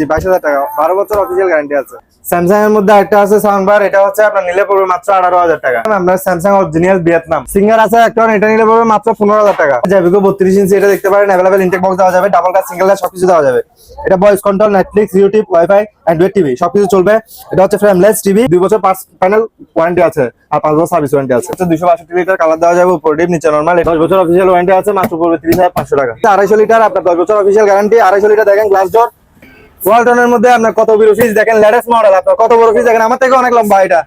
জি এটা হচ্ছে টিভি দুই বছর পাঁচ আছে, আর পাঁচ বছর আছে। দুশো কালার দেওয়া যাবে ডিপ, নিচে বছর আছে হাজার টাকা। আড়াইশো লিটার আপনার দশ বছর অফিসিয়াল গ্যারান্টি আড়াইশো লিটার দেখেন গ্লাস ডোর ওয়ালটনের মধ্যে আপনার কত বড় ফিস দেখেন লেটেস্ট মডেল আপনার, কত বড় ফিস দেখেন, আমার থেকে অনেক লম্বা এটা।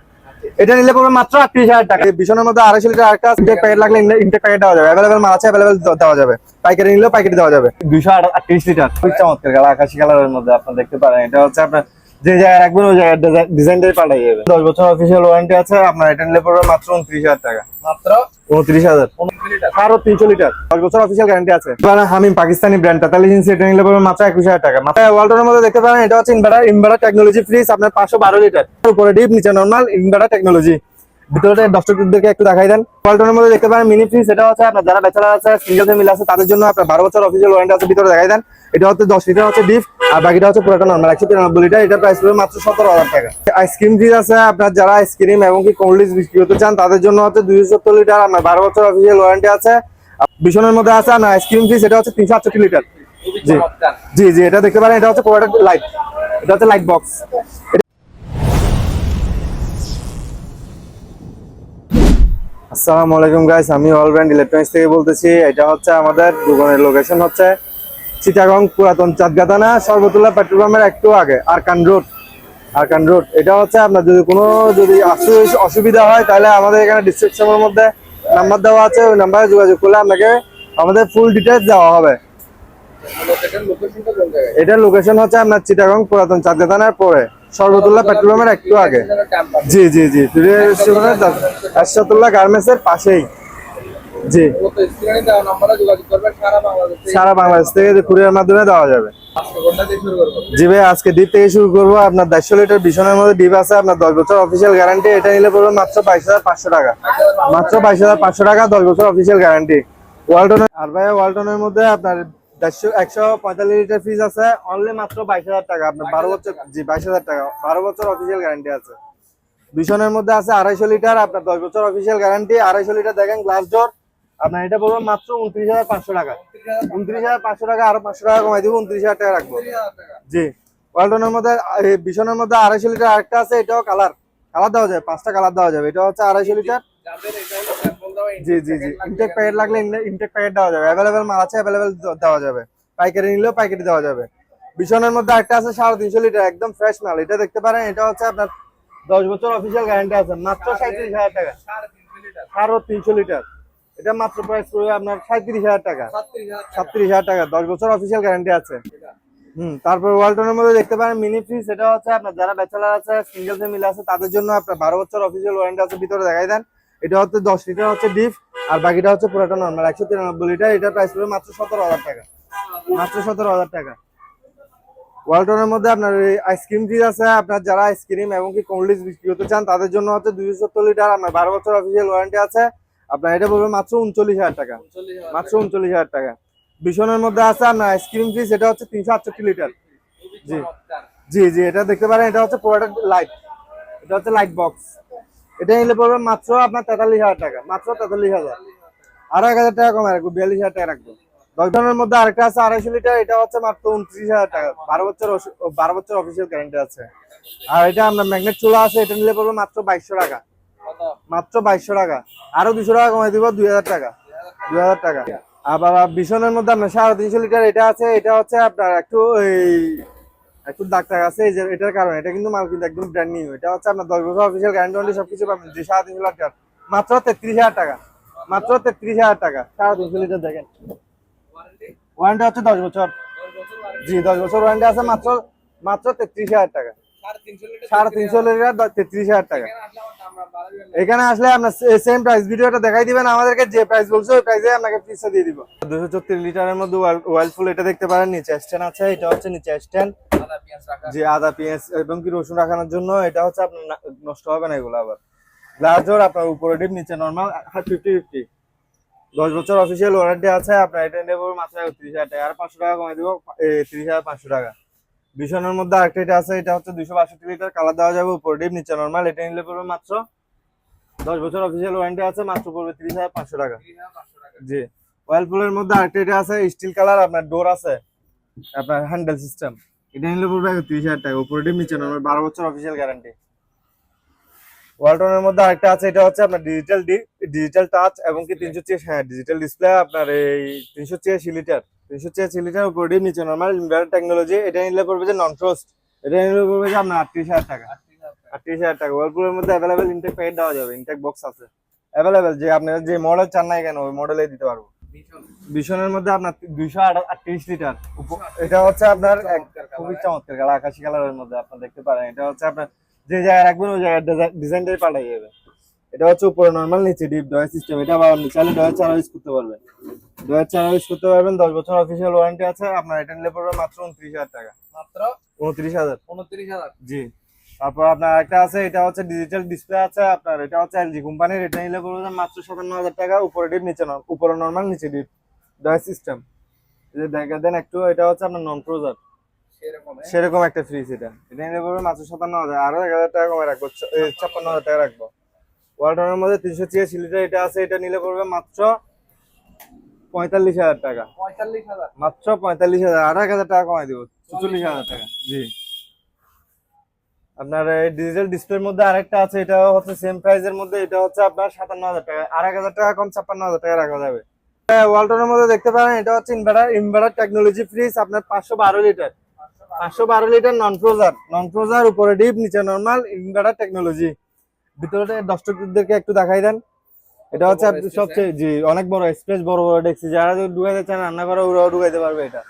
এটা নিলে পড়বে মাত্র আটত্রিশ হাজার টাকা। বিছনের মধ্যে আড়াইশো লিটার আরেকটা ইনটেক প্যাকেট লাগলে ইনটেক প্যাকেট দেওয়া যাবে। অ্যাভেলেবেল মাল আছে অ্যাভেলেবেল দেওয়া যাবে। পাইকারি নিলে পাইকারি দেওয়া যাবে। দুইশো আটত্রিশ লিটার খুব চমৎকার গালা আকাশি কালারের মধ্যে আপনি দেখতে পারেন। এটা হচ্ছে আপনার যে জায়গায় রাখবেন ওই জায়গার ডিজাইনটাই পাল্টাই যাবে। দশ বছর অফিসিয়াল ওয়ারেন্টি আছে আপনার এটা নিলে পড়বে মাত্র উনত্রিশ হাজার টাকা। মাত্র? উনত্রিশ হাজার। আরও তিনশো লিটার। দশ বছর অফিসিয়াল গ্যারান্টি আছে। হামিম পাকিস্তানি ব্র্যান্ড তেতাল্লিশ ইঞ্চি এটা নিলে পড়বে মাত্র একুশ হাজার টাকা। মাত্র ওয়ালটনের মধ্যে দেখতে পারেন এটা হচ্ছে ইনভার্টার ইনভার্টার টেকনোলজি ফ্রিজ আপনার পাঁচশো বারো লিটার। উপরে ডিপ নিচে নর্মাল ইনভার্টার টেকনোলজি ভিতরে দর্শকদেরকে একটু দেখাই দেন। মধ্যে দেখতে পারেন মিনি ফ্রিজ এটা হচ্ছে আপনার যারা ব্যাচেলার আছে সিঙ্গেল ফ্যামিলি আছে, তাদের জন্য আপনার বারো বছর অফিসিয়াল ওয়ারেন্টি আছে, ভিতরে দেখাই দেন। এটা হচ্ছে দশ লিটার হচ্ছে ডিপ আর বাকিটা হচ্ছে পুরোটা নর্মাল একশো তিরানব্বই লিটার এটা প্রাইস পড়বে মাত্র সতেরো হাজার টাকা। আইসক্রিম ফ্রিজ আছে, আপনার যারা আইসক্রিম এবং কি কোল্ড ড্রিঙ্কস বিক্রি করতে চান, তাদের জন্য হচ্ছে দুইশো সত্তর লিটার, আপনার বারো বছর অফিসিয়াল ওয়ারেন্টি আছে। বিশনের মধ্যে আছে আপনার আইসক্রিম ফ্রিজ এটা হচ্ছে তিনশো আটষট্টি লিটার। জি জি জি, এটা দেখতে পারেন, এটা হচ্ছে পুরোটা লাইট এটা হচ্ছে লাইট বক্স আসসালামু আলাইকুম গাইস আমি অল ব্র্যান্ড ইলেকট্রনিক্স থেকে বলতেছি এটা হচ্ছে আমাদের দোকানের লোকেশন হচ্ছে চিটাগং পুরাতন চাঁদগাতানা সর্বতুল্লাহ পেট্রোল পাম্পের একটু আগে আরকান রোড। আরকান রোড। এটা হচ্ছে আপনার যদি কোনো যদি অসুবিধা হয় তাহলে আমাদের এখানে ডিসক্রিপশনের মধ্যে নাম্বার দেওয়া আছে ওই নাম্বারে যোগাযোগ করলে আপনাকে আমাদের ফুল ডিটেলস দেওয়া হবে। এটার লোকেশন হচ্ছে আপনার চিটাগং পুরাতন চাঁদগাতানার পরে। সর্বতুল্লাহ পেট্রোল পাম্পের একটু আগে। জি জি জি। আশাতুল্লাহ গার্মেন্টস এর পাশেই। জি। সারা বাংলাদেশ থেকে কুরিয়ার মাধ্যমে দেওয়া যাবে। জি ভাই, আজকে থেকে শুরু করব। আপনার লিটার বিছনের মধ্যে আছে। আপনার দশ বছর গ্যারান্টি এটা নিলে পড়বে মাত্র বাইশ হাজার পাঁচশো টাকা। মাত্র বাইশ হাজার পাঁচশো টাকা দশ বছর অফিসিয়াল গ্যারান্টি ওয়ালটনের মধ্যে আপনার দেড়শো, একশো পঁয়তাল্লিশ লিটার ফিজ আছে অনলি মাত্র বাইশ হাজার টাকা। আপনার বারো বছর, জি, বাইশ হাজার টাকা। বারো বছর অফিসিয়াল গ্যারান্টি আছে। বিছনের মধ্যে আছে আড়াইশো লিটার, আপনার দশ বছর অফিসিয়াল গ্যারান্টি আড়াইশো লিটার দেখেন গ্লাস ডোর আপনার এটা পড়বে মাত্র উনত্রিশ হাজার পাঁচশো টাকা। উনত্রিশ হাজার পাঁচশো টাকা, আরও পাঁচশো টাকা কমাই দিব, উনত্রিশ হাজার টাকা রাখব। বিছনের মধ্যে আড়াইশো লিটার আরেকটা আছে, এটাও কালার কালার দেওয়া যাবে পাঁচটা কালার দেওয়া যাবে, এটা হচ্ছে আড়াইশো লিটার। জি জি জি। ইনটেক প্যাকেট লাগলে ইনটেক প্যাকেট দেওয়া যাবে। অ্যাভেলেবেল মাল আছে অ্যাভেলেবেল দেওয়া যাবে। পাইকারি নিলেও পাইকারি দেওয়া যাবে। বিছনের মধ্যে একটা আছে সাড়ে তিনশো লিটার একদম ফ্রেশ মাল। এটা দেখতে পারেন এটা হচ্ছে আপনার দশ বছর অফিসিয়াল গ্যারান্টি আছে। মাত্র সাঁত্রিশ হাজার টাকা। সাড়ে তিনশো লিটার। এটা মাত্র প্রাইস পড়বে আপনার সাঁত্রিশ হাজার টাকা। সাতত্রিশ। হাজার টাকা। দশ বছর অফিসিয়াল গ্যারান্টি আছে। হুম তারপর ওয়ালটনের মধ্যে দেখতে পারেন মিনি ফ্রিজ এটা হচ্ছে আপনার যারা ব্যাচেলার আছে সিঙ্গেল ফ্যামিলি আছে তাদের জন্য আপনার বারো বছর অফিসিয়াল ওয়ারেন্টি আছে ভিতরে দেখাই দেন। এটা হচ্ছে দশ লিটার হচ্ছে ডিপ আর বাকিটা হচ্ছে পুরোটা নর্মাল একশো তিরানব্বই লিটার। এটা প্রাইস পড়বে মাত্র সতেরো হাজার টাকা। মাত্র সতেরো হাজার টাকা। ওয়ালটনের মধ্যে আপনার আইসক্রিম ফ্রিজ আছে। আপনার যারা আইসক্রিম এবং কি কোল্ড ড্রিঙ্কস বিক্রি করতে চান, তাদের জন্য হচ্ছে দুইশো সত্তর লিটার, আপনার বারো বছর অফিসিয়াল ওয়ারেন্টি আছে। আপনার এটা পড়বে মাত্র উনচল্লিশ হাজার টাকা। মাত্র উনচল্লিশ হাজার টাকা। বিছনের মধ্যে আছে আপনার আইসক্রিম ফ্রিজ এটা হচ্ছে তিনশো আটষট্টি লিটার। জি। জি জি, এটা দেখতে পারেন, এটা হচ্ছে পুরোটা লাইট এটা হচ্ছে লাইট বক্স এটা নিলে পড়বে মাত্র আপনার তেতাল্লিশ হাজার টাকা, মাত্র তেতাল্লিশ হাজার। আরও এক হাজার টাকা কমে রাখব, বিয়াল্লিশ হাজার টাকা রাখব। দশ ধরনের মধ্যে আরেকটা আছে, আড়াইশো লিটার, এটা হচ্ছে মাত্র উনত্রিশ হাজার টাকা, বারো বছর বারো বছর অফিসিয়াল গ্যারান্টি আছে। আর এটা আপনার ম্যাগনেট চুলা আছে, এটা নিলে পড়বে মাত্র বাইশশো টাকা। মাত্র বাইশশো টাকা। আরও দুশো টাকা কমাই দিব, দুই হাজার টাকা। দুই হাজার টাকা। আবার বিছনের মধ্যে আপনার সাড়ে তিনশো লিটার এটা আছে, এটা হচ্ছে আপনার একটু এই একটু দাগ আছে, এই যে এটার কারণে। এটা কিন্তু মাল কিন্তু একদম ব্র্যান্ড নিউ এটা হচ্ছে আপনার দশ বছর অফিসিয়াল গ্যারান্টি ওয়ারেন্টি সবকিছু পাবেন। যে সাড়ে তিনশো লিটার মাত্র তেত্রিশ হাজার টাকা। মাত্র তেত্রিশ হাজার টাকা। সাড়ে তিনশো লিটার দেখেন। ওয়ারেন্টি? হচ্ছে দশ বছর। জি, দশ বছর ওয়ারেন্টি আছে মাত্র মাত্র তেত্রিশ হাজার টাকা। সাড়ে তিনশো লিটার তেত্রিশ হাজার টাকা। এখানে আসলে আপনার সেম প্রাইস ভিডিওটা দেখাই দিবেন, আমাদেরকে যে প্রাইস বলছে, ওই প্রাইসে আপনাকে পিসটা দিয়ে দিব। দুশো চত্রিশ লিটারের মধ্যে ওয়াইলফুল এটা দেখতে পারেন, নিচে স্ট্যান্ড আছে, এটা হচ্ছে নিচে স্ট্যান্ড যে আদা পেঁয়াজ এবং কি রসুন রাখানোর জন্য এটা হচ্ছে আপনার নষ্ট হবে না এগুলো আবার। গ্লাস ডোর আপনার উপরে ডিপ নিচে নর্মাল ফিফটি ফিফটি দশ বছর অফিসিয়াল ওয়ারেন্টি আছে আপনার এটা নেব মাত্র ত্রিশ হাজার টাকা। আর পাঁচশো টাকা কমাই দিব তিরিশ হাজার পাঁচশো টাকা। ভীষণের মধ্যে আরেকটা এটা আছে এটা হচ্ছে দুশো বাষট্টি লিটার কালার দেওয়া যাবে উপরে ডিপ নিচে নর্মাল এটা নিলে পড়বে মাত্র দশ বছর অফিসিয়াল ওয়ারেন্টি আছে মাত্র পড়বে তিরিশ হাজার পাঁচশো টাকা। তিরিশ হাজার পাঁচশো টাকা। জি। ওয়ালপুলের মধ্যে আরেকটা এটা আছে স্টিল কালার আপনার ডোর আছে আপনার হ্যান্ডেল সিস্টেম এটা নিলে পড়বে তিরিশ হাজার টাকা। উপরে ডিপ নিচে নর্মাল বারো বছর অফিসিয়াল গ্যারান্টি ওয়ালটনের মধ্যে আরেকটা আছে, এটা হচ্ছে আপনার ডিজিটাল ডিজিটাল টাচ এবং কি তিনশো ছিয়াশি হ্যাঁ ডিজিটাল ডিসপ্লে আপনার এই তিনশো ছিয়াশি লিটার তিনশো ছিয়াশি লিটার উপরে ডিপ নিচে নর্মাল ইনভার্টার টেকনোলজি এটা নিলে পড়বে যে নন ফ্রোস্ট এটা নিলে পড়বে যে আপনার আটত্রিশ হাজার টাকা। আটত্রিশ হাজার টাকা। ওয়ালপুলের মধ্যে অ্যাভেলেবেল ইনটেক প্যাকেট দেওয়া যাবে ইনটেক বক্স আছে। অ্যাভেলেবেল যে আপনার যে মডেল চান নাই কেন, ওই মডেলে দিতে পারব। ভীষণ মধ্যে আপনার দুইশো আটত্রিশ লিটার। এটা হচ্ছে আপনার খুবই হ্যাঁ। চমৎকার কালার আকাশি কালারের মধ্যে আপনার দেখতে পারেন। এটা হচ্ছে আপনার যে জায়গায় রাখবেন ওই জায়গায় ডিজাইনটাই পাল্টাই যাবে। এটা হচ্ছে উপরে নর্মাল নিচে ডিপ ডয়ার সিস্টেম এটা আবার আপনি চাইলে ডয়ার চারা ইউজ করতে পারবেন। ডয়ার চারা ইউজ করতে পারবেন দশ বছর অফিসিয়াল ওয়ারেন্টি আছে। আপনার এটা নিলে পড়বে মাত্র উনত্রিশ হাজার টাকা। মাত্র উনত্রিশ হাজার। উনত্রিশ হাজার। জি। তারপর আপনার একটা আছে এটা হচ্ছে ডিজিটাল ডিসপ্লে আছে আপনার এটা হচ্ছে এলজি কোম্পানির এটা নিলে পড়বে মাত্র সাতান্ন হাজার টাকা উপরে ডিপ নিচে উপরে নর্মাল নিচে ডিপ ডয় সিস্টেম যে দেখা দেন একটু এটা হচ্ছে আপনার নন সেরকম হ্যাঁ। একটা ফ্রিজ এটা এটা নিলে পড়বে মাত্র সাতান্ন হাজার আরও এক হাজার টাকা কমে রাখব ছাপ্পান্ন হাজার টাকা রাখব। ওয়ালটনের মধ্যে তিনশো ছিয়াশি লিটার এটা আছে এটা নিলে পড়বে মাত্র পঁয়তাল্লিশ হাজার টাকা। পঁয়তাল্লিশ হাজার? মাত্র পঁয়তাল্লিশ হাজার এক হাজার টাকা কমাই দিব চুচল্লিশ হাজার টাকা। জি। আপনার এই ডিজিটাল ডিসপ্লের মধ্যে আরেকটা আছে এটা হচ্ছে সেম প্রাইসের মধ্যে এটা হচ্ছে আপনার সাতান্ন হাজার টাকা। আর এক হাজার টাকা কম ছাপ্পান্ন হাজার টাকা রাখা যাবে। ওয়ালটনের মধ্যে দেখতে পারেন এটা হচ্ছে ইনভার্টার ইনভার্টার টেকনোলজি ফ্রিজ আপনার পাঁচশো বারো লিটার পাঁচশো বারো লিটার নন ফ্রোজার নন ফ্রোজার উপরে ডিপ নিচে নর্মাল ইনভার্টার টেকনোলজি ভিতরে দর্শকদেরকে একটু দেখাই দেন। এটা হচ্ছে সবচেয়ে জি অনেক বড় স্পেস বড় বড় ডেক্সি যারা যদি ঢুকাইতে চান রান্না করে ওরাও ঢুকাইতে পারবে এটা।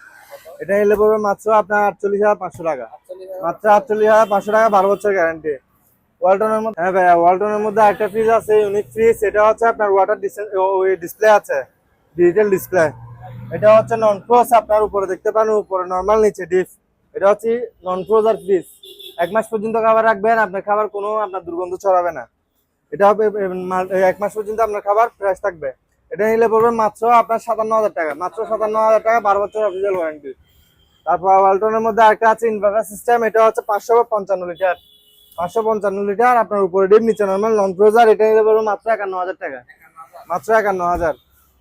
এটা নিলে পড়বে মাত্র আপনার আটচল্লিশ হাজার পাঁচশো টাকা। মাত্র আটচল্লিশ হাজার পাঁচশো টাকা বারো বছর গ্যারান্টি ওয়ালটনের মধ্যে হ্যাঁ ভাইয়া ওয়ালটনের মধ্যে একটা ফ্রিজ আছে ইউনিক ফ্রিজ এটা হচ্ছে আপনার ওয়াটার ডিসপ্লে আছে ডিজিটাল ডিসপ্লে এটা হচ্ছে নন ফ্রোজ আপনার উপরে দেখতে পান উপরে নর্মাল নিচে ডিপ এটা হচ্ছে নন ফ্রোজার ফ্রিজ এক মাস পর্যন্ত খাবার রাখবেন আপনার খাবার কোনো আপনার দুর্গন্ধ ছড়াবে না। এটা হবে এক মাস পর্যন্ত আপনার খাবার ফ্রেশ থাকবে। এটা নিলে পড়বে মাত্র আপনার সাতান্ন হাজার টাকা। মাত্র সাতান্ন হাজার টাকা বারো বছর অফিসিয়াল ওয়ারেন্টি তারপর ওয়ালটনের মধ্যে একটা আছে ইনভার্টার সিস্টেম এটা হচ্ছে পাঁচশো পঞ্চান্ন লিটার। পাঁচশো পঞ্চান্ন লিটার আপনার উপরে ডিপ নিচে নর্মাল নন ফ্রোজার এটা নিলে পড়বে মাত্র একান্ন হাজার টাকা। মাত্র একান্ন হাজার।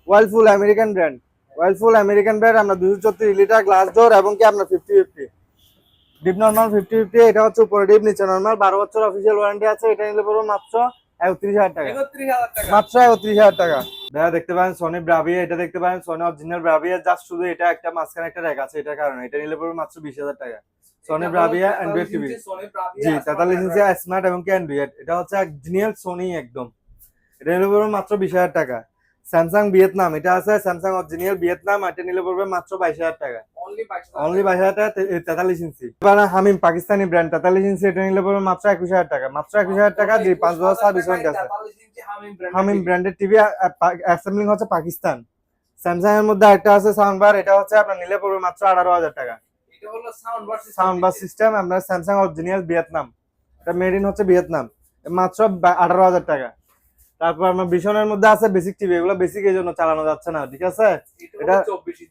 Whirlpool American brand Whirlpool American brand আপনার দুশো চত্রিশ লিটার গ্লাস ডোর এবং কি আপনার fifty fifty deep normal fifty fifty এটা হচ্ছে উপরে ডিপ নিচে নর্মাল বারো বছর অফিসিয়াল ওয়ারেন্টি আছে এটা নিলে পড়বে মাত্র একত্রিশ হাজার টাকা। একত্রিশ হাজার টাকা। মাত্র একত্রিশ হাজার টাকা। ভাইয়া দেখতে পারেন সনি ব্রাভিয়া এটা দেখতে পারেন সনি অরিজিনাল ব্রাভিয়া জাস্ট শুধু এটা একটা মাঝখানে একটা র্যাক আছে এটার কারণে। এটা নিলে পড়বে মাত্র বিশ হাজার টাকা। সনি ব্রাভিয়া অ্যান্ড্রয়েড টিভি জি তেতাল্লিশ ইঞ্চি স্মার্ট এবং কি অ্যান্ড্রয়েড এটা হচ্ছে জিনিয়াল সোনি একদম। এটা নিলে পড়বে মাত্র বিশ হাজার টাকা। Samsung Vietnam. এটা আছে স্যামসাং অরিজিনাল ভিয়েতনাম এটা নিলে পড়বে মাত্র বাইশ হাজার টাকা। অনলি বাইশ হাজার টাকা। তেতাল্লিশ ইঞ্চি। এবার হামিম পাকিস্তানি ব্র্যান্ড তেতাল্লিশ ইঞ্চি এটা নিলে পড়বে মাত্র একুশ হাজার টাকা। মাত্র একুশ হাজার টাকা জি পাঁচ বছর সার্ভিস ওয়ারেন্টি আছে। হামিম ব্র্যান্ডের টিভি অ্যাসেম্বলিং হচ্ছে পাকিস্তান। স্যামসাং এর মধ্যে একটা আছে সাউন্ড বার এটা হচ্ছে আপনার নিলে পড়বে মাত্র আঠারো হাজার টাকা। সাউন্ড বার সিস্টেম আপনার স্যামসাং অরিজিনাল ভিয়েতনাম। এটা মেড ইন হচ্ছে ভিয়েতনাম। মাত্র আঠারো হাজার টাকা। তারপর আপনার ভীষণের মধ্যে আছে বেসিক টিভি এগুলো বেসিক এই জন্য চালানো যাচ্ছে না ঠিক আছে? এটা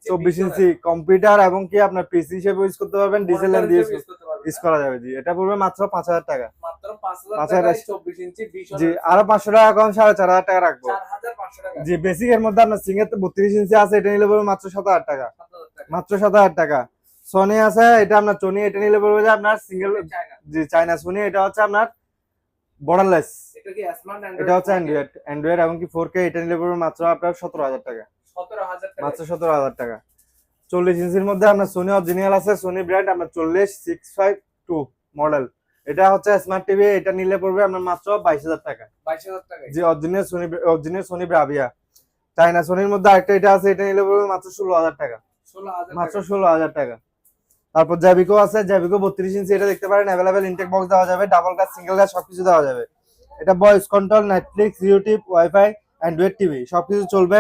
চব্বিশ ইঞ্চি কম্পিউটার এবং কি আপনার পিসি হিসেবে ইউজ করতে পারবেন ডিজেল দিয়ে। ইউজ করা যাবে জি। এটা পড়বে মাত্র পাঁচ হাজার টাকা। পাঁচ হাজার জি আরও পাঁচশো টাকা কম সাড়ে চার হাজার টাকা রাখব। জি বেসিক এর মধ্যে আপনার সিঙ্গের বত্রিশ ইঞ্চি আছে এটা নিলে পড়বে মাত্র সাত হাজার টাকা। মাত্র সাত হাজার টাকা। সোনি আছে এটা আপনার এটা নিলে পড়বে যে আপনার সিঙ্গেল জি চাইনা সোনি এটা হচ্ছে আপনার বর্ডারলেস এটা এটা হচ্ছে অ্যান্ড্রয়েড অ্যান্ড্রয়েড এবং কি ফোর কে এটা নিলে পড়বে মাত্র আপনার সতেরো হাজার টাকা। মাত্র সতেরো হাজার টাকা। চল্লিশ ইঞ্চির মধ্যে আপনার সোনি অরিজিনাল আছে সোনি ব্র্যান্ড আপনার চল্লিশ সিক্স ফাইভ টু মডেল এটা হচ্ছে স্মার্ট টিভি এটা নিলে পড়বে আপনার মাত্র বাইশ হাজার টাকা। বাইশ হাজার টাকা জি original Sony original Sony Bravia China সোনির মধ্যে আরেকটা এটা আছে এটা নিলে পড়বে মাত্র ষোলো হাজার টাকা। মাত্র ষোলো হাজার টাকা। তারপর জ্যাবিকো আছে জ্যাবিকো বত্রিশ ইঞ্চি এটা দেখতে পারেন অ্যাভেলেবেল ইনটেক বক্স দেওয়া যাবে ডাবল কাজ সিঙ্গেল কাজ সবকিছু দেওয়া যাবে। এটা voice control Netflix YouTube wifi Android TV সবকিছু চলবে।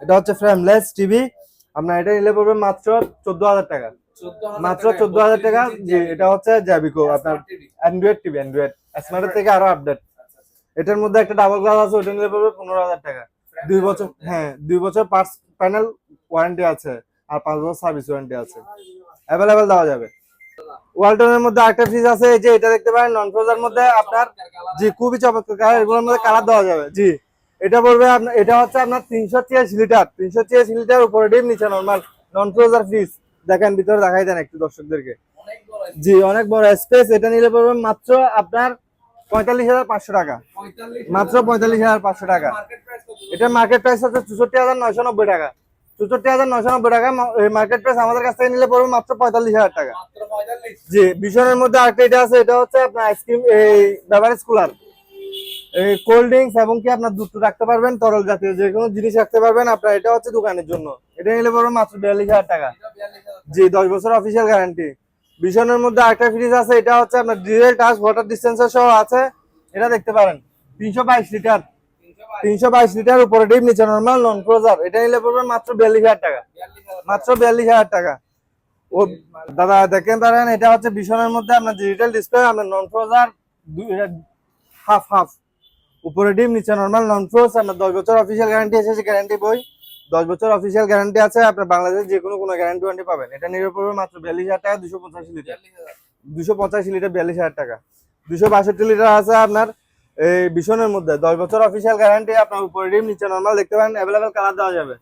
এটা হচ্ছে ফ্রেমলেস টিভি আপনার এটা নিলে পড়বে মাত্র চোদ্দ হাজার টাকা। মাত্র চোদ্দ হাজার টাকা জি এটা হচ্ছে জ্যাবিকো আপনার অ্যান্ড্রয়েড টিভি অ্যান্ড্রয়েড স্মার্টের থেকে আরও আপডেট আচ্ছা, আচ্ছা। এটার মধ্যে একটা ডাবল গ্লাস আছে ওটা নিলে পড়বে পনেরো হাজার টাকা। দুই বছর হ্যাঁ দুই বছর পার্টস প্যানেল ওয়ারেন্টি আছে আর পাঁচ বছর সার্ভিস ওয়ারেন্টি আছে। অ্যাভেলেবেল দেওয়া যাবে। ওয়ালটনের মধ্যে আরেকটা ফ্রিজ আছে যে এটা দেখতে পারেন নন ফ্রোজার মধ্যে আপনার জি, খুবই চমৎকার এগুলোর মধ্যে কালার দেওয়া যাবে, জি। এটা পড়বে আপনার এটা হচ্ছে আপনার তিনশো ছিয়াশি লিটার, তিনশো ছিয়াশি লিটার উপরে ডিম নিচে নর্মাল নন ফ্রোজার ফ্রিজ দেখেন, ভিতরে দেখাই দেন একটু দর্শকদেরকে। জি, অনেক বড় স্পেস এটা নিলে পড়বে মাত্র আপনার পঁয়তাল্লিশ হাজার পাঁচশো টাকা। মাত্র পঁয়তাল্লিশ হাজার পাঁচশো টাকা। এটা মার্কেট প্রাইস হচ্ছে চৌষট্টি হাজার নয়শো নব্বই টাকা। চৌষট্টি হাজার নয়শো নব্বই টাকা। মার্কেট প্রাইস আমাদের কাছ থেকে নিলে পড়বে মাত্র পঁয়তাল্লিশ হাজার টাকা। জি ভীষণের মধ্যে আরেকটা এটা আছে এটা হচ্ছে আপনার আইসক্রিম এই বেভারেজ কুলার এই কোল্ড ড্রিঙ্কস এবং কি আপনার দুধ রাখতে পারবেন তরল জাতীয় যে কোনো জিনিস রাখতে পারবেন। আপনার এটা হচ্ছে দোকানের জন্য। এটা নিলে পড়বে মাত্র বিয়াল্লিশ হাজার টাকা। এটা 42000 জি দশ বছর অফিসিয়াল গ্যারান্টি ভীষণের মধ্যে আরেকটা ফ্রিজ আছে এটা হচ্ছে আপনার ডিজেল টাচ ওয়াটার ডিস্টেন্সার সহ আছে। এটা দেখতে পারেন। তিনশো বাইশ লিটার। 322 তিনশো বাইশ লিটার উপরে ডিপ নিচে নর্মাল নন ক্লোজার এটা নিলে পড়বে মাত্র বিয়াল্লিশ হাজার টাকা। মাত্র বিয়াল্লিশ হাজার টাকা। ও, দাদা, দেখেন পারেন এটা হচ্ছে ভীষণের মধ্যে আপনার ডিজিটাল ডিসপ্লে আপনার নন ফ্রোজার হাফ হাফ উপরে ডিম নিচে নর্মাল নন ফ্রোজ আপনার দশ বছর অফিসিয়াল গ্যারান্টি আছে গ্যারান্টি বই। দশ বছর অফিসিয়াল গ্যারান্টি আছে, আপনার বাংলাদেশে যে কোনো কোনো গ্যারান্টি ওয়ারেন্টি পাবেন। এটা পড়বে মাত্র বিয়াল্লিশ হাজার টাকা, দুশো পঁচাশি লিটার। দুশো পঁচাশি লিটার বিয়াল্লিশ হাজার টাকা। দুশো বাষট্টি লিটার আছে আপনার এই ভীষণের মধ্যে। দশ বছর অফিসিয়াল গ্যারান্টি আপনার উপরে ডিম নিচে নর্মাল দেখতে পারেন অ্যাভেলেবেল কালার দেওয়া যাবে।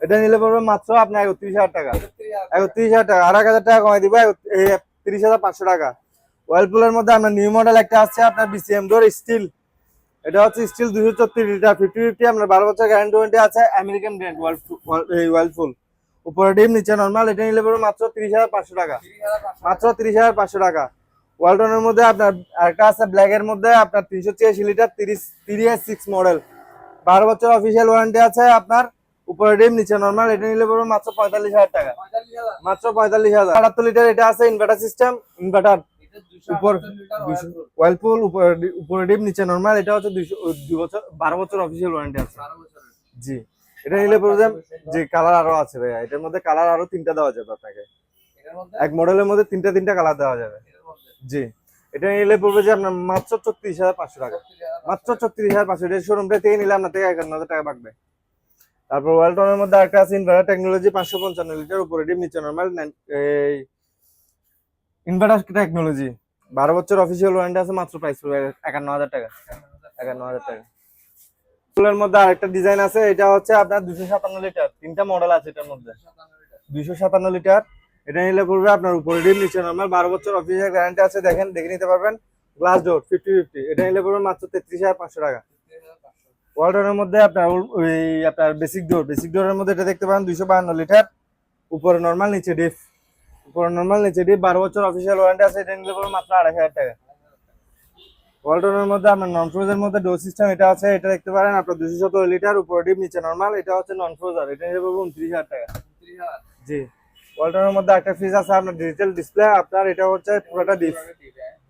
এটা নিলে পড়বে মাত্র আপনার একত্রিশ হাজার টাকা। একত্রিশ হাজার টাকা। এক হাজার টাকা কমাই দিব তিরিশ হাজার পাঁচশো টাকা। ওয়ার্লপুলের মধ্যে আপনার নিউ মডেল একটা আছে, আপনার বিসিএম ডোর স্টিল এটা হচ্ছে স্টিল দুশো চত্রিশ লিটার ফিফটি ফিফটি আপনার বারো বছর গ্যারান্টি ওয়ারেন্টি আছে আমেরিকান ব্র্যান্ড ওয়ার্লপুল উপরে ডিম নিচে নর্মাল এটা নিলে পড়বে মাত্র তিরিশ হাজার পাঁচশো টাকা। মাত্র তিরিশ হাজার পাঁচশো টাকা। ওয়ালটনের মধ্যে আপনার আরেকটা আছে ব্ল্যাক এর মধ্যে, আপনার তিনশো ছিয়াশি লিটার তিরিশ সিক্স মডেল বারো বছর অফিসিয়াল ওয়ারেন্টি আছে আপনার, উপরে ডিম, নিচে নর্মাল এটা নিলে পড়বে মাত্র পঁয়তাল্লিশ হাজার টাকা। মাত্র পঁয়তাল্লিশ হাজার। আটাত্তর লিটার এটা আছে ইনভার্টার সিস্টেম ইনভার্টার উপর 278 লিটার দুইশো- ওয়ার্লপুল ওয়ার্লপুল উপরে ডিম, নিচে এটা হচ্ছে দুইশো দুই বছর বারো বছর অফিসিয়াল আছে। জি, এটা নিলে যে- কালার আরও আছে ভাইয়া। এটার মধ্যে কালার আরও তিনটা দেওয়া যাবে এক মডেলের মধ্যে তিনটা তিনটা কালার দেওয়া যাবে। জি। এটা নিলে পড়বে যে আপনার মাত্র ছত্রিশ হাজার পাঁচশো টাকা। মাত্র ছত্রিশ হাজার পাঁচশো। এটা শোরুমটা থেকে নিলে আপনার থেকে একান্ন হাজার টাকা পাকবে তারপর ওয়ালটনের মধ্যে একটা আছে ইনভার্টার টেকনোলজি পাঁচশো পঞ্চান্ন লিটার, উপরে নিচে নর্মাল এই ইনভার্টার টেকনোলজি বারো বছর অফিসিয়াল ওয়ারেন্টি আছে, মাত্র প্রাইস পড়বে একান্ন হাজার টাকা। একান্ন হাজার টাকা। ফুলের মধ্যে আরেকটা ডিজাইন আছে, এটা হচ্ছে আপনার দুশো সাতান্ন লিটার। তিনটা মডেল আছে এটার মধ্যে। 57 লিটার দুইশো সাতান্ন লিটার। এটা নিলে পড়বে আপনার উপরে ডিম নিচে নর্মাল বারো বছর অফিসিয়াল গ্যারান্টি আছে দেখেন দেখে নিতে পারবেন। গ্লাস ডোর ফিফটি ফিফটি এটা নিলে পড়বে মাত্র তেত্রিশ হাজার পাঁচশো টাকা। 33500 ওয়ালটনের মধ্যে আপনার ওই- ওই আপনার বেসিক ডোর বেসিক ডোরের মধ্যে এটা দেখতে পারেন দুইশো বাহান্ন লিটার। উপরে নর্মাল নিচে ডিপ উপরে নর্মাল নিচে ডিপ বারো বছর অফিসিয়াল ওয়ারেন্টি আছে এটা নিলে পড়বে মাত্র আড়াই হাজার টাকা। ওয়ালটনের মধ্যে আপনার নন ফ্রোজের মধ্যে ডোর সিস্টেম এটা আছে এটা দেখতে পারেন আপনার দুশো সতেরো লিটার উপরে ডিপ নিচে নর্মাল এটা হচ্ছে নন ফ্রোজার এটা নিলে পড়বে উনত্রিশ হাজার টাকা। জি। ওয়ালটনের মধ্যে একটা ফ্রিজ আছে, আপনার ডিজিটাল ডিসপ্লে আপনার এটা হচ্ছে পুরোটা ডিপ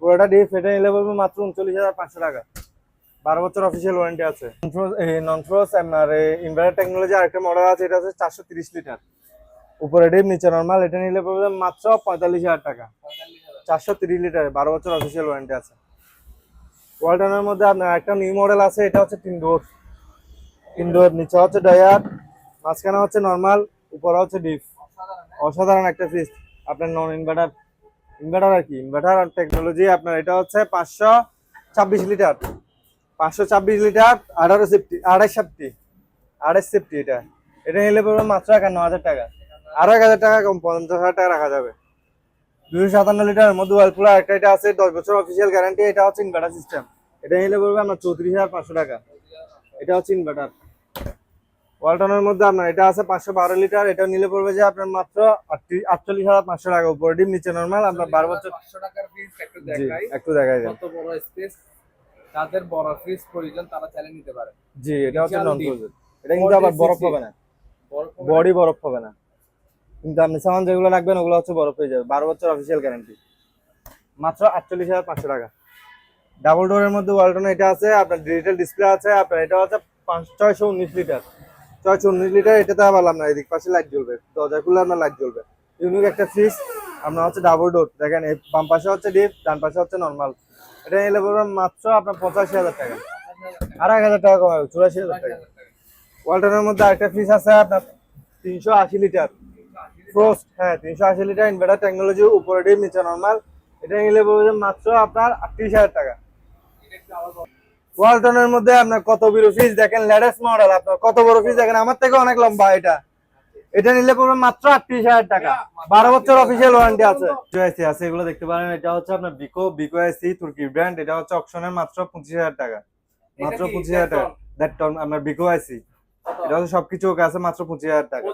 পুরোটা ডিপ এটা নিলে পড়বে মাত্র উনচল্লিশ হাজার পাঁচশো টাকা। বারো বছর অফিসিয়াল ওয়ারেন্টি আছে। নন ফ্রোজ আপনার ইনভার্টার টেকনোলজি আরেকটা মডেল আছে, এটা হচ্ছে চারশো তিরিশ লিটার উপরে ডিপ নিচে নর্মাল এটা নিলে পড়বে মাত্র পঁয়তাল্লিশ হাজার টাকা। 45000 চারশো তিরিশ লিটার বারো বছর অফিসিয়াল ওয়ারেন্টি আছে। ওয়ালটনের মধ্যে আপনার একটা নিউ মডেল আছে, এটা হচ্ছে তিন ডোর তিন ডোর নিচে হচ্ছে ডায়ার মাঝখানে হচ্ছে নর্মাল উপরে হচ্ছে ডিপ অসাধারণ একটা ফ্রিজ আপনার নন ইনভার্টার ইনভার্টার আর কি ইনভার্টার আর টেকনোলজি আপনার এটা হচ্ছে পাঁচশো ছাব্বিশ লিটার পাঁচশো ছাব্বিশ লিটার আঠারো সেফটি আড়াই সেফটি আড়াই সেফটি এটা। এটা নিলে পড়বে মাত্র একান্ন হাজার টাকা। আরও এক হাজার টাকা কম, পঞ্চাশ হাজার টাকা রাখা যাবে। দুশো সাতান্ন লিটার মধ্যে ওয়ালপুল একটা এটা আছে, দশ বছর অফিসিয়াল গ্যারান্টি এটা হচ্ছে ইনভার্টার সিস্টেম এটা নিলে পড়বে আপনার চৌত্রিশ হাজার পাঁচশো টাকা। এটা হচ্ছে ইনভার্টার ওয়ালটনের মধ্যে আপনার এটা আছে পাঁচশো বারো লিটার এটা নিলে পড়বে যে আপনার মাত্র আটচল্লিশ হাজার পাঁচশো টাকা উপরে ডিম নিচে নর্মাল আপনার বারো বছর 500 টাকার ফ্রিজ একটু জি দেখাই। একটু দেখাই বড় স্পেস যাদের বড় ফ্রিজ প্রয়োজন তারা চালিয়ে নিতে পারে। জি এটা হচ্ছে নন ফ্রোজেন এটা কিন্তু আবার বরফ হবে না। বডি বরফ হবে না। কিন্তু আপনি সামান যেগুলো রাখবেন ওগুলো হচ্ছে বরফ হয়ে যাবে। বারো বছর অফিসিয়াল গ্যারান্টি মাত্র আটচল্লিশ হাজার পাঁচশো টাকা। ডাবল ডোরের মধ্যে ওয়ালটন এটা আছে আপনার ডিজিটাল ডিসপ্লে আছে আপনার এটা হচ্ছে পাঁচ ছয়শো উনিশ লিটার। লিটার এটাতে এদিক পাশে লাইট জ্বলবে। আপনার লাইট জ্বলবে। ইউনিক একটা আপনার হচ্ছে ডাবল ডোর দেখেন, এই বাম পাশে হচ্ছে হচ্ছে নর্মাল এটা মাত্র আপনার পঁচাশি হাজার টাকা। আর এক হাজার টাকা চুরাশি হাজার টাকা। মধ্যে আরেকটা আছে আপনার তিনশো আশি লিটার। ফ্রোস্ট হ্যাঁ তিনশো আশি লিটার ইনভার্টার টেকনোলজি উপরে নিচে নর্মাল এটা নিলে মাত্র আপনার আটত্রিশ হাজার টাকা। ওয়ালটনের মধ্যে আপনার কত বড় ফ্রিজ দেখেন লেটেস্ট মডেল আপনার। কত বড় ফ্রিজ দেখেন আমার থেকে অনেক লম্বা এটা। এটা নিলে পড়বে মাত্র আটত্রিশ হাজার টাকা। বারো বছর অফিসিয়াল ওয়ারেন্টি আছে। এসি আছে এগুলো দেখতে পারেন। এটা হচ্ছে আপনার বিকো বিকো এসি তুর্কি ব্র্যান্ড এটা হচ্ছে অপশনের মাত্র পঁচিশ হাজার টাকা। মাত্র? পঁচিশ হাজার টাকা? দ্যাট টন আপনার বিকো এসি এটা হচ্ছে সবকিছু ওকে আছে মাত্র পঁচিশ হাজার টাকা।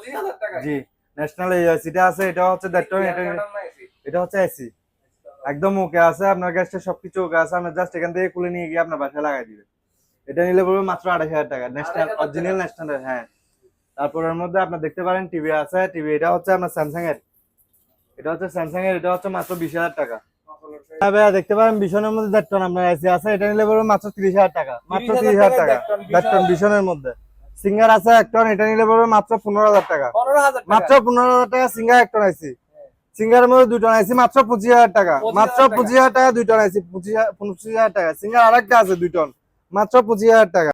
জি। ন্যাশনাল এসিটা আছে এটা হচ্ছে দ্যাট টন এটা এটা হচ্ছে এসি একদম ওকে আছে আপনার গ্যাসটা সবকিছু ওকে আছে আপনার জাস্ট এখান থেকে খুলে নিয়ে গিয়ে আপনার বাসায় লাগাই দিবে। এটা নিলে পড়বে মাত্র আড়াই হাজার টাকা ন্যাশনাল অরিজিনাল ন্যাশনাল হ্যাঁ। তারপর এর মধ্যে আপনার দেখতে পারেন টিভি আছে টিভি এটা হচ্ছে আপনার স্যামসাং এর। এটা হচ্ছে স্যামসাং এর এটা হচ্ছে মাত্র বিশ হাজার টাকা। হ্যাঁ ভাইয়া দেখতে পারেন বিশনের মধ্যে দেড় টন আপনার এসি আছে এটা নিলে পড়বে মাত্র তিরিশ হাজার টাকা মাত্র 30,000 তিরিশ হাজার টাকা। দেড় টন, বিশনের মধ্যে। সিঙ্গার আছে এক টন এটা নিলে পড়বে মাত্র পনেরো হাজার টাকা। মাত্র পনেরো হাজার টাকা সিঙ্গার এক টন আইসি সিঙ্গারের মধ্যে দুই টন আইসি মাত্র পঁচিশ হাজার টাকা। 25,000 মাত্র। পঁচিশ হাজার টাকা দুই টন আইসি পঁচিশ হাজার পঁচিশ হাজার টাকা। সিঙ্গার আরেকটা আছে দুই টন মাত্র পঁচিশ হাজার টাকা।